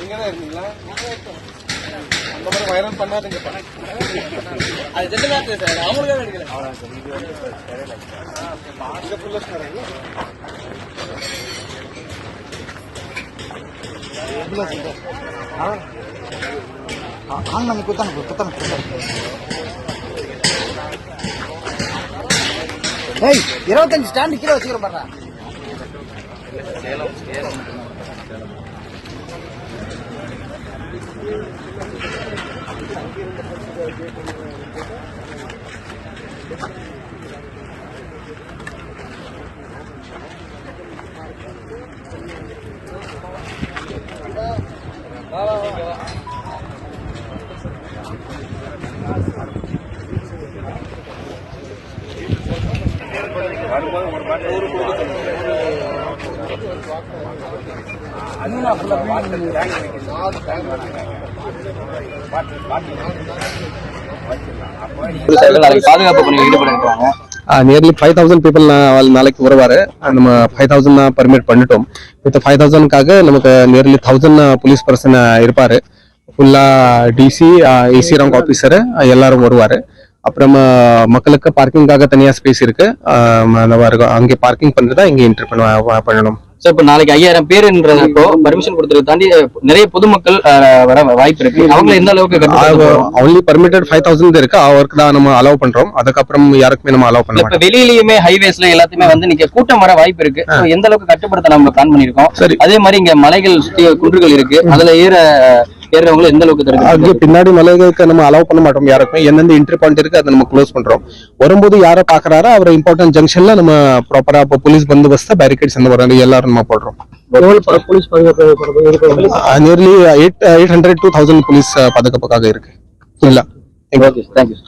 இங்கே தான் இருக்கீங்களா அந்த மாதிரி வைரல் பண்ணாதுங்க அது ஜென்டலாத்து அவங்களுக்காக எடுக்கல இங்கே ஃபுல்லாக சார் ஆ ஆ நமக்கு குத்தான குத்தான ஏய் இருபத்தஞ்சு ஸ்டாண்டு கீழே வச்சுக்கிறோம் பாரு நாளைக்கு பாதுகாப்பு பணியில் ஈடுபட இருக்கிறாங்க నియర్లీ ఫైవ్ థౌసండ్ పీపుల్ వాళ్ళు நாளைக்கு வருவாரு நம்ம ஃபைவ் தௌசண்ட் பர்மிட் பண்ணிட்டோம் வித் ஃபைவ் தௌசண்ட்காக நமக்கு நியர்லி தௌசண்ட் போலீஸ் பர்சன் இருப்பாரு ஃபுல்லா டிசி ஏசி ரேங்க் ஆஃபீஸர் எல்லாரும் வருவாரு அப்புறமா மக்களுக்கு பார்க்கிங்காக தனியா ஸ்பேஸ் இருக்கு. அந்த மாதிரி அங்கே பார்க்கிங் பண்ணிட்டு இங்கே என்டர் பண்ண பண்ணணும். சோ இப்ப நாளைக்கு ஐயாயிரம் பேருன்றப்போ பர்மிஷன் கொடுத்ததை தாண்டி நிறைய பொதுமக்கள் வர வாய்ப்பு இருக்கு. அவங்க எந்த அளவுக்கு ஒன்லி பர்மிட்டட் ஃபைவ் தௌசண்ட் இருக்கு. அவருக்கு தான் நம்ம அலோவ் பண்றோம். அதுக்கப்புறம் யாருக்குமே நம்ம அலோவ் பண்ண இப்ப வெளியிலயுமே ஹைவேஸ்ல எல்லாத்தையுமே வந்து நீங்க கூட்டம் வர வாய்ப்பு இருக்கு. எந்த அளவுக்கு கட்டுப்படுத்த நம்ம பிளான் பண்ணிருக்கோம் சரி. அதே மாதிரி இங்க மலைகள் சுத்தி குன்றுகள் இருக்கு. அதுல ஏற ஏறவங்களும் எந்த அளவுக்கு தடுக்க பின்னாடி மலைகளுக்கு நம்ம அலோவ் பண்ண மாட்டோம். யாருக்குமே எந்தெந்த என்ட்ரி பாயிண்ட் இருக்கு அதை நம்ம க்ளோஸ் பண்றோம். வரும்போது யாரை பாக்குறாரோ அவர் இம்பார்ட்டன்ட் ஜங்ஷன்ல நம்ம ப்ராப்பரா இப்போ போலீஸ் பந்தோபஸ்து பேரிகேட்ஸ் அந்த வர எல்லாரும் நம்ம போடுறோம். Nearly eight eight hundred two thousand police பாதுகாப்புக்காக இருக்கு. இல்ல? Okay thank you